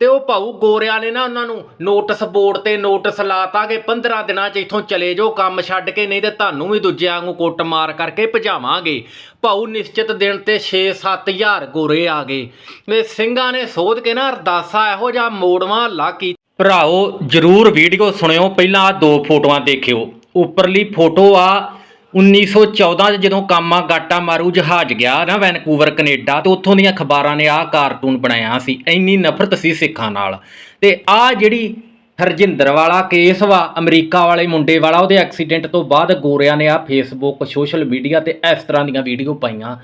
ਤੇ ਉਹ ਭਾਊ ਗੋਰਿਆਂ ਨੇ ਨਾ ਉਹਨਾਂ ਨੂੰ ਨੋਟਿਸ ਬੋਰਡ ਤੇ ਨੋਟਿਸ ਲਾਤਾ ਕਿ 15 ਦਿਨਾਂ 'ਚ ਇੱਥੋਂ ਚਲੇ ਜਾਓ, ਕੰਮ ਛੱਡ ਕੇ, ਨਹੀਂ ਤੇ ਤੁਹਾਨੂੰ ਵੀ ਦੂਜਿਆਂ ਵਾਂਗੂ ਕੁੱਟ ਮਾਰ ਕਰਕੇ ਭਜਾਵਾਂਗੇ। ਭਾਊ ਨਿਸ਼ਚਿਤ ਦਿਨ ਤੇ 6-7000 ਗੋਰੇ ਆ ਗਏ। ਤੇ ਸਿੰਘਾਂ ਨੇ ਸੋਧ ਕੇ ਨਾ ਅਰਦਾਸਾ ਇਹੋ ਜਿਹਾ ਮੋੜਵਾ ਲਾ ਕੀ ਭਰਾਓ, ਜਰੂਰ ਵੀਡੀਓ ਸੁਣਿਓ, ਪਹਿਲਾਂ ਆ ਦੋ ਫੋਟੋਆਂ ਦੇਖਿਓ। ਉੱਪਰਲੀ ਫੋਟੋ ਆ 1914 ਚ ਜਦੋਂ ਕਾਮਾ ਗਾਟਾ ਮਾਰੂ ਜਹਾਜ਼ ਗਿਆ ਨਾ ਵੈਨਕੂਵਰ, ਕੈਨੇਡਾ, ਤੇ ਉੱਥੋਂ ਦੀਆਂ ਅਖਬਾਰਾਂ ਨੇ ਆਹ ਕਾਰਟੂਨ ਬਣਾਇਆ ਸੀ, ਇੰਨੀ ਨਫ਼ਰਤ ਸੀ ਸਿੱਖਾਂ ਨਾਲ। ਤੇ ਆਹ ਜਿਹੜੀ ਹਰਜਿੰਦਰ ਵਾਲਾ ਕੇਸ ਵਾ, ਅਮਰੀਕਾ ਵਾਲੇ ਮੁੰਡੇ ਵਾਲਾ, ਉਹਦੇ ਐਕਸੀਡੈਂਟ ਤੋਂ ਬਾਅਦ ਗੋਰਿਆਂ ਨੇ ਆ ਫੇਸਬੁੱਕ ਸੋਸ਼ਲ ਮੀਡੀਆ ਤੇ ਇਸ ਤਰ੍ਹਾਂ ਦੀਆਂ ਵੀਡੀਓ ਪਾਈਆਂ।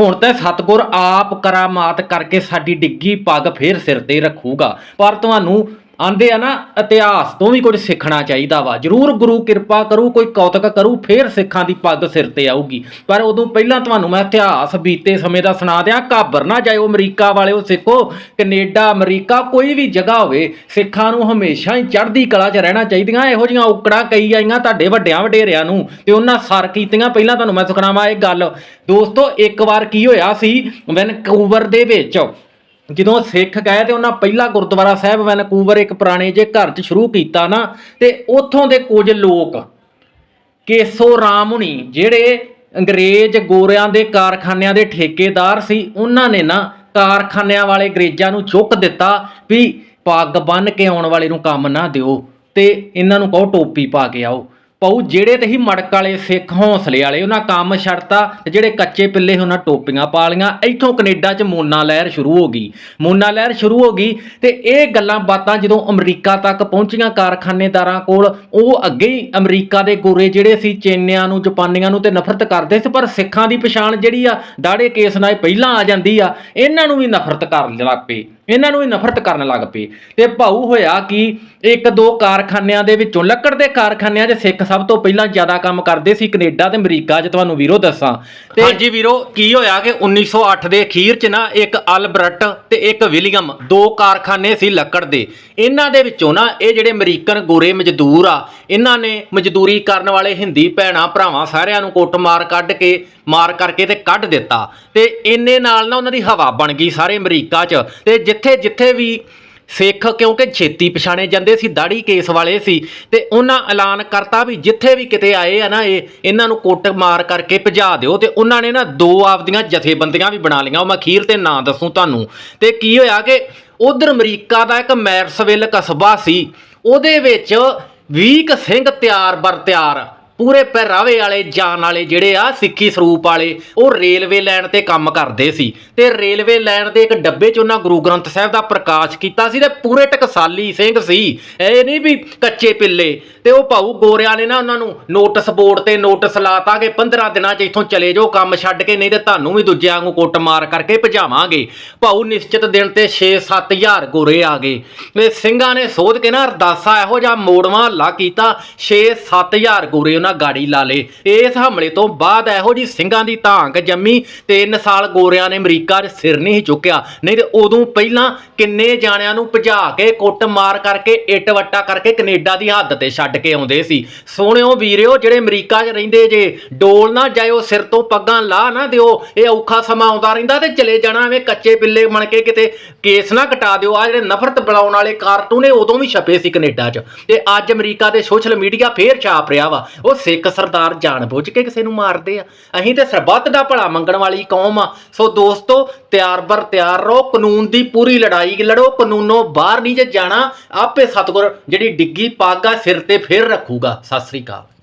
ਹੁਣ ਤਾਂ ਸਤਗੁਰ ਆਪ ਕਰਾਮਾਤ ਕਰਕੇ ਸਾਡੀ ਡਿੱਗੀ ਪੱਗ ਫੇਰ ਸਿਰ ਤੇ ਰੱਖੂਗਾ। ਪਰ ਤੁਹਾਨੂੰ ਆਂਦੇ ਆ ਨਾ, ਇਤਿਹਾਸ ਤੋਂ ਵੀ ਕੁਝ ਸਿੱਖਣਾ ਚਾਹੀਦਾ ਵਾ। ਜਰੂਰ ਗੁਰੂ ਕਿਰਪਾ ਕਰੂ, ਕੋਈ ਕੌਤਕ ਕਰੂ, ਫੇਰ ਸਿੱਖਾਂ ਦੀ ਪੱਗ ਸਿਰ ਤੇ ਆਊਗੀ। ਪਰ ਉਦੋਂ ਪਹਿਲਾਂ ਤੁਹਾਨੂੰ ਮੈਂ ਇਤਿਹਾਸ ਬੀਤੇ ਸਮੇਂ ਦਾ ਸੁਣਾ ਦਿਆਂ, ਘਾਬਰ ਨਾ ਜਾਇਓ, ਅਮਰੀਕਾ ਵਾਲਿਓ ਸਿੱਖੋ। ਕੈਨੇਡਾ, ਅਮਰੀਕਾ, ਕੋਈ ਵੀ ਜਗ੍ਹਾ ਹੋਵੇ, ਸਿੱਖਾਂ ਨੂੰ ਹਮੇਸ਼ਾ ਹੀ ਚੜ੍ਹਦੀ ਕਲਾ 'ਚ ਰਹਿਣਾ ਚਾਹੀਦੀਆਂ। ਇਹੋ ਜੀਆਂ ਔਕੜਾਂ ਕਈ ਆਈਆਂ ਤੁਹਾਡੇ ਵੱਡਿਆਂ ਵਡੇਰਿਆਂ ਨੂੰ, ਤੇ ਉਹਨਾਂ ਸਰ ਕੀਤੀਆਂ। ਪਹਿਲਾਂ ਤੁਹਾਨੂੰ ਮੈਂ ਸੁਣਾਵਾਂ ਇਹ ਗੱਲ। ਦੋਸਤੋ, ਇੱਕ ਵਾਰ ਕੀ ਹੋਇਆ ਸੀ, ਵੈਨਕੂਵਰ ਦੇ ਵਿੱਚ ਜਦੋਂ ਸਿੱਖ ਗਏ ਤੇ ਉਹਨਾਂ ਪਹਿਲਾ ਗੁਰਦੁਆਰਾ ਸਾਹਿਬ ਵੈਨਕੂਵਰ ਇੱਕ ਪੁਰਾਣੇ ਜੇ ਘਰ 'ਚ ਸ਼ੁਰੂ ਕੀਤਾ ਨਾ, ਤੇ ਉੱਥੋਂ ਦੇ ਕੁਝ ਲੋਕ ਕੇਸੋ ਰਾਮ ਹੁਣੀ ਜਿਹੜੇ ਅੰਗਰੇਜ਼ ਗੋਰਿਆਂ ਦੇ ਕਾਰਖਾਨਿਆਂ ਦੇ ਠੇਕੇਦਾਰ ਸੀ, ਉਹਨਾਂ ਨੇ ਨਾ ਕਾਰਖਾਨਿਆਂ ਵਾਲੇ ਅੰਗਰੇਜ਼ਾਂ ਨੂੰ ਚੁੱਕ ਦਿੱਤਾ ਵੀ ਪੱਗ ਬੰਨ ਕੇ ਆਉਣ ਵਾਲੇ ਨੂੰ ਕੰਮ ਨਾ ਦਿਓ ਤੇ ਇਹਨਾਂ ਨੂੰ ਕਹੋ ਟੋਪੀ ਪਾ ਕੇ ਆਓ। ਪਾਉ ਜਿਹੜੇ ਤੇ ਹੀ ਮੜਕ ਵਾਲੇ ਸਿੱਖ ਹੌਸਲੇ ਵਾਲੇ, ਉਹਨਾਂ ਕੰਮ ਛੱਡਤਾ ਤੇ ਜਿਹੜੇ ਕੱਚੇ ਪਿੱਲੇ ਉਹਨਾਂ ਟੋਪੀਆਂ ਪਾ ਲੀਆਂ ਇੱਥੋਂ ਕੈਨੇਡਾ 'ਚ ਮੋਨਾ ਲਹਿਰ ਸ਼ੁਰੂ ਹੋ ਗਈ। ਮੋਨਾ ਲਹਿਰ ਸ਼ੁਰੂ ਹੋ ਗਈ ਤੇ ਇਹ ਗੱਲਾਂ ਬਾਤਾਂ ਜਦੋਂ ਅਮਰੀਕਾ ਤੱਕ ਪਹੁੰਚੀਆਂ ਕਾਰਖਾਨੇਦਾਰਾਂ ਕੋਲ, ਉਹ ਅੱਗੇ ਹੀ ਅਮਰੀਕਾ ਦੇ ਗੋਰੇ ਜਿਹੜੇ ਸੀ ਚੇਨਿਆਂ ਨੂੰ, ਜਾਪਾਨੀਆਂ ਨੂੰ ਤੇ ਨਫ਼ਰਤ ਕਰਦੇ ਸੀ, ਪਰ ਸਿੱਖਾਂ ਦੀ ਪਛਾਣ ਜਿਹੜੀ ਆ ਦਾੜੇ ਕੇਸ ਨਾਲ ਪਹਿਲਾਂ ਆ ਜਾਂਦੀ ਆ, ਇਹਨਾਂ ਨੂੰ ਵੀ ਨਫ਼ਰਤ ਕਰਨ ਲੱਗ ਪਏ। ਇਹਨਾਂ ਨੂੰ ਵੀ ਨਫ਼ਰਤ ਕਰਨ ਲੱਗ ਪਏ ਤੇ ਭਾਊ ਹੋਇਆ ਕਿ ਇੱਕ ਦੋ ਕਾਰਖਾਨਿਆਂ ਦੇ ਵਿੱਚੋਂ ਲੱਕੜ ਦੇ ਕਾਰਖਾਨਿਆਂ 'ਚ ਸਿੱਖ ਸਭ ਤੋਂ ਪਹਿਲਾਂ ਜ਼ਿਆਦਾ ਕੰਮ ਕਰਦੇ ਸੀ ਕੈਨੇਡਾ ਤੇ ਅਮਰੀਕਾ 'ਚ, ਤੁਹਾਨੂੰ ਵੀਰੋ ਦੱਸਾਂ। ਤੇ ਹਾਂਜੀ ਵੀਰੋ, ਕੀ ਹੋਇਆ ਕਿ 1908 ਦੇ ਅਖੀਰ 'ਚ ਨਾ ਇੱਕ ਅਲਬਰਟ ਤੇ ਇੱਕ ਵਿਲੀਅਮ ਦੋ ਕਾਰਖਾਨੇ ਸੀ ਲੱਕੜ ਦੇ। ਇਹਨਾਂ ਦੇ ਵਿੱਚੋਂ ਨਾ ਇਹ ਜਿਹੜੇ ਅਮਰੀਕਨ ਗੋਰੇ ਮਜ਼ਦੂਰ ਆ, ਇਹਨਾਂ ਨੇ ਮਜ਼ਦੂਰੀ ਕਰਨ ਵਾਲੇ ਹਿੰਦੀ ਭੈਣਾਂ, ਭਰਾਵਾਂ ਸਾਰਿਆਂ ਨੂੰ ਕੁੱਟ ਮਾਰ ਕੱਢ ਕੇ, ਮਾਰ ਕਰਕੇ ਤੇ ਕੱਢ ਦਿੱਤਾ। ਤੇ ਇੰਨੇ ਨਾਲ ਨਾ ਉਹਨਾਂ ਦੀ ਹਵਾ ਬਣ ਗਈ ਸਾਰੇ ਅਮਰੀਕਾ 'ਚ। ਤੇ ਜਿੱਥੇ ਜਿੱਥੇ ਵੀ ਸਿੱਖ ਕਿਉਂਕਿ ਛੇਤੀ ਪਛਾਣੇ ਜਾਂਦੇ ਸੀ, ਦਾੜੀ ਕੇਸ ਵਾਲੇ ਸੀ ਤੇ ਉਹਨਾਂ ਐਲਾਨ ਕਰਤਾ ਵੀ ਜਿੱਥੇ ਵੀ ਕਿਤੇ ਆਏ ਆ ਨਾ ਇਹ, ਇਹਨਾਂ ਨੂੰ ਕੁੱਟ ਮਾਰ ਕਰਕੇ ਭਜਾ ਦਿਓ ਤੇ ਉਹਨਾਂ ਨੇ ਨਾ ਦੋ ਆਪਦੀਆਂ ਜਥੇਬੰਦੀਆਂ ਵੀ ਬਣਾ ਲਈਆਂ। ਉਹ ਮੈਂ ਅਖੀਰ ਤੇ ਨਾਂ ਦੱਸੂ ਤੁਹਾਨੂੰ। ਤੇ ਕੀ ਹੋਇਆ ਕਿ ਉਧਰ ਅਮਰੀਕਾ ਦਾ ਇੱਕ ਮੈਰਸਵਿਲ ਕਸਬਾ ਸੀ, ਉਹਦੇ ਵਿੱਚ ਵੀਕ ਸਿੰਘ ਤਿਆਰ ਬਰ ਤਿਆਰ ਪੂਰੇ ਪਹਿਰਾਵੇ ਵਾਲੇ ਜਾਨ ਵਾਲੇ ਜਿਹੜੇ ਆ ਸਿੱਖੀ ਸਰੂਪ ਵਾਲੇ, ਉਹ ਰੇਲਵੇ ਲਾਈਨ ਤੇ ਕੰਮ ਕਰਦੇ ਸੀ। ਤੇ ਰੇਲਵੇ ਲਾਈਨ ਦੇ ਇੱਕ ਡੱਬੇ 'ਚ ਉਹਨਾਂ ਗੁਰੂ ਗ੍ਰੰਥ ਸਾਹਿਬ ਦਾ ਪ੍ਰਕਾਸ਼ ਕੀਤਾ ਸੀ ਤੇ ਪੂਰੇ ਟਕਸਾਲੀ ਸਿੰਘ ਸੀ। ਇਹ ਨਹੀਂ ਵੀ ਕੱਚੇ ਪਿੱਲੇ। ਤੇ ਉਹ ਭਾਊ ਗੋਰਿਆਂ ਨੇ ਨਾ ਉਹਨਾਂ ਨੂੰ ਨੋਟਿਸ ਬੋਰਡ ਤੇ ਨੋਟਿਸ ਲਾਤਾ ਕਿ 15 ਦਿਨਾਂ 'ਚ ਇੱਥੋਂ ਚਲੇ ਜਾਓ, ਕੰਮ ਛੱਡ ਕੇ ਨਹੀਂ ਤੇ ਤੁਹਾਨੂੰ ਵੀ ਦੂਜਿਆਂ ਨੂੰ ਕੁੱਟ ਮਾਰ ਕਰਕੇ ਭਜਾਵਾਂਗੇ। ਭਾਊ ਨਿਸ਼ਚਿਤ ਦਿਨ ਤੇ 6-7000 ਗੋਰੇ ਆ ਗਏ। ਇਹ ਸਿੰਘਾਂ ਨੇ ਸੋਧ ਕੇ ਨਾ ਅਰਦਾਸਾ ਇਹੋ ਜਿਹਾ ਮੋੜਵਾ ਹੱਲਾ ਕੀਤਾ 6-7000 ਗੋਰੇ ਉਹਨਾਂ ਗਾੜੀ ਲਾ ਲੇ। ਇਸ ਹਮਲੇ ਤੋਂ ਬਾਅਦ ਇਹੋ ਜੀ ਸਿੰਘਾਂ ਦੀ ਧਾਂਕ ਜੰਮੀ। 3 ਸਾਲ ਗੋਰਿਆਂ ਨੇ ਅਮਰੀਕਾ 'ਚ ਸਿਰ ਨਹੀਂ ਚੁੱਕਿਆ। ਨਹੀਂ ਤੇ ਉਦੋਂ ਪਹਿਲਾਂ ਕਿੰਨੇ ਜਾਣਿਆਂ ਨੂੰ ਭਜਾ ਕੇ ਕੁੱਟ ਮਾਰ ਕਰਕੇ ਇੱਟ ਵੱਟਾ ਕਰਕੇ ਕੈਨੇਡਾ ਦੀ ਹੱਦ ਤੇ ਛੱਡ ਕੇ ਆਉਂਦੇ ਸੀ। ਸੋਹਣਿਓ ਵੀਰਿਓ ਜਿਹੜੇ ਅਮਰੀਕਾ 'ਚ ਰਹਿੰਦੇ ਜੇ, ਡੋਲ ਨਾ ਜਾਇਓ, ਸਿਰ ਤੋਂ ਪੱਗਾਂ ਲਾ ਨਾ ਦਿਓ। ਇਹ ਔਖਾ ਸਮਾਂ ਆਉਂਦਾ ਰਹਿੰਦਾ ਤੇ ਚਲੇ ਜਾਣਾ ਐਵੇਂ ਕੱਚੇ ਪਿੱਲੇ ਬਣ ਕੇ ਕਿਤੇ। ਕੇਸ ਨਾ ਕਟਾ ਦਿਓ। ਆ ਜਿਹੜੇ ਨਫ਼ਰਤ ਬਣਾਉਣ ਵਾਲੇ ਕਾਰਟੂਨ ਇਹ ਉਦੋਂ ਵੀ ਛਪੇ ਸੀ ਕੈਨੇਡਾ 'ਚ। ਤੇ ਅੱਜ ਅਮਰੀਕਾ ਦੇ ਸੋਸ਼ਲ ਮੀਡੀਆ ਫੇਰ ਛਾਪ ਰਿਹਾ ਵਾ। ਉਹ ਸਿੱਖ ਸਰਦਾਰ ਜਾਣ ਬੁੱਝ ਕੇ ਕਿਸੇ ਨੂੰ ਮਾਰਦੇ ਆ। ਅਸੀਂ ਤੇ ਸਰਬੱਤ ਦਾ ਭਲਾ ਮੰਗਣ ਵਾਲੀ ਕੌਮ ਆ। ਸੋ ਦੋਸਤੋ, ਤਿਆਰ ਬਰ ਤਿਆਰ ਰਹੋ। ਕਾਨੂੰਨ ਦੀ ਪੂਰੀ ਲੜਾਈ ਲੜੋ। ਕਾਨੂੰਨੋਂ ਬਾਹਰ ਨਹੀਂ ਜੇ ਜਾਣਾ, ਆਪੇ ਸਤਗੁਰ ਜਿਹੜੀ ਡਿੱਗੀ ਪਾਗਾ ਸਿਰ ਤੇ ਫੇਰ ਰੱਖੂਗਾ। ਸਤਿ ਸ੍ਰੀ ਅਕਾਲ।